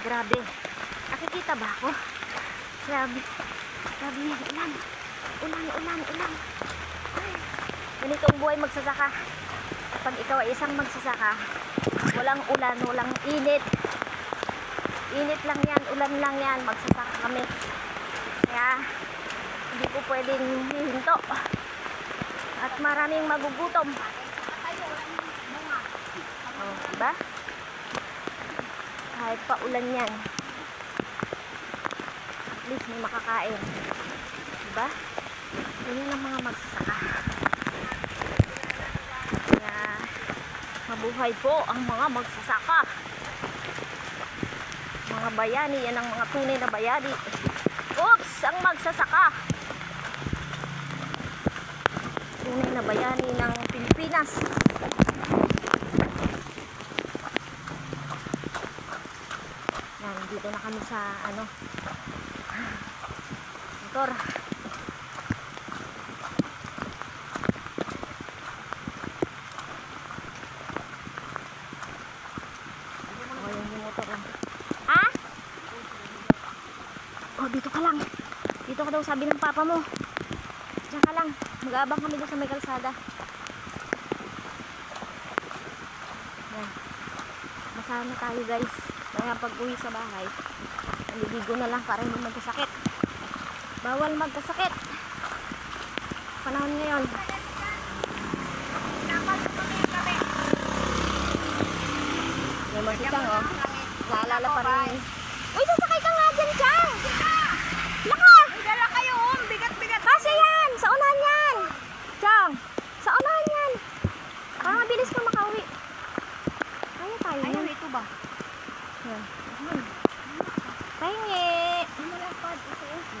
Grabe. Nakikita ba ako? Grabe. Grabe yan. Ulan. Ulan, ulan, ulan. Ay. Ganito ang buhay magsasaka. Pag ikaw ay isang magsasaka, walang ulan, walang init. Init lang yan, ulan lang yan. Magsasaka kami. Kaya, hindi ko pwedeng hihinto. At maraming magugutom. Oh, diba? Kahit pa ulan yan. At least may makakain. Diba? Ganyan ang mga magsasaka. Kaya, mabuhay po ang mga magsasaka. Mga bayani, yan ang mga tunay na bayani. Oops! Ang magsasaka. Tunay na bayani ng Pilipinas. Yan, dito na kami sa ano. Motor. Oh, oh. Oh, dito ka lang. Dito ka daw sabi ng papa mo. Diyan ka lang. Mag-aabang kami doon sa may kalsada. Yan. Masahan na tayo guys. Kaya pag uwi sa bahay, naliligo na lang para hindi magkasakit. Bawal magkasakit. Panahon ngayon. Yan mo si Chang, oh. Naalala pa rin. Uy, sasakay ka nga dyan, Chang! Laka! Dala kayo, oh. Bigat-bigat. Kasi yan! Sa unahan yan! Chang! Sa unahan yan! Para mabilis ka makauwi. Kaya tayo. Ayun, yan. ito ba? Yan. Pahingi!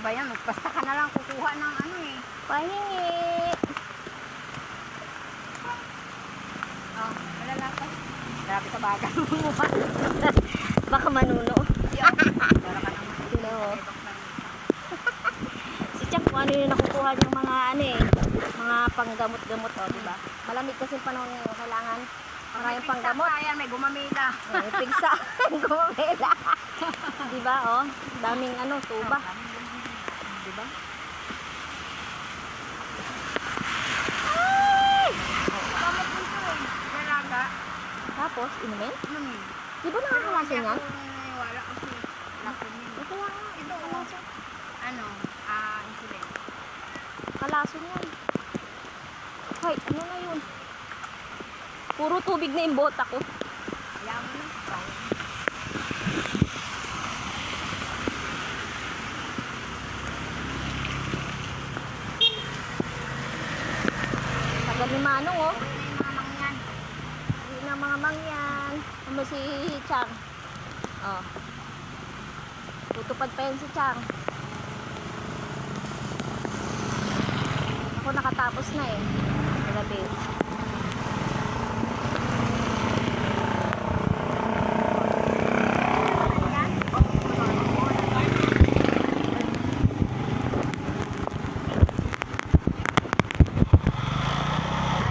Ba yan? Basta ka na lang kukuha ng ano eh. Pahingi! Oh, malalakas. Grabe sa bagal mo ba? Baka manuno. Ka. Sino? si kung ano yung nakukuha niyang mga ano eh. Mga panggamot-gamot o, diba? Malamig kasi yung panahon ngayon. Kailangan maraming panggamot. Ayan, may gumamila. May pigsa. Gumamela. diba, oh? Daming ano, tuba. Diba? Gamot mo ito eh. Dalaga. Tapos, inumin? Eh. Di ba nakakalasin yan? Wala kasi. Lakunin. Ito nga. Ito, ano, ah, insulin. Kalason yan. Hoy, ano na yun? Puro tubig na yung bota ko. Alam mo na. Tagal ni Manong, oh. Mga mangyan. Ano si Chang? Oh. Tutupad pa yan si Chang. Ako nakatapos na eh. Grabe.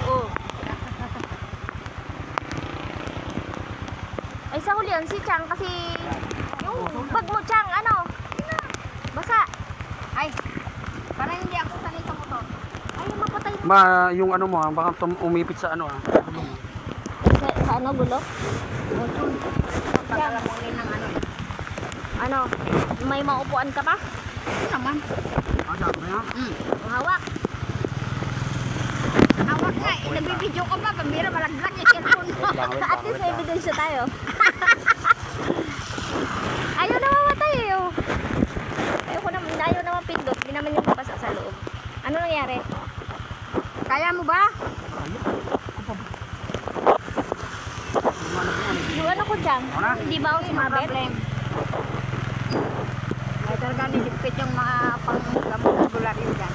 Oh. Ay, sa huli yan si Chang kasi yung bag mo, Chang, ano? Basa. Ay, para hindi ako sanay sa motor. Ay, mapatay mo. Ma, yung ano mo, ah, baka umipit sa ano ah. Sa, sa ano, gulok? Pagkalamunin ng ano. Ano? May maupuan ka pa? Ito naman. Dapat na. Mm. Hawak. Awak nga, eh, nagbibideo ka ba? Pambira malaglag yung cellphone mo. At least may ebidensya tayo. naman yung mapasa sa loob. Ano nangyari? Kaya mo ba? Yung ano ko dyan? Hindi ba ako sumabit? problem. Ay talaga nilipit yung mga panggamot bularyo dyan.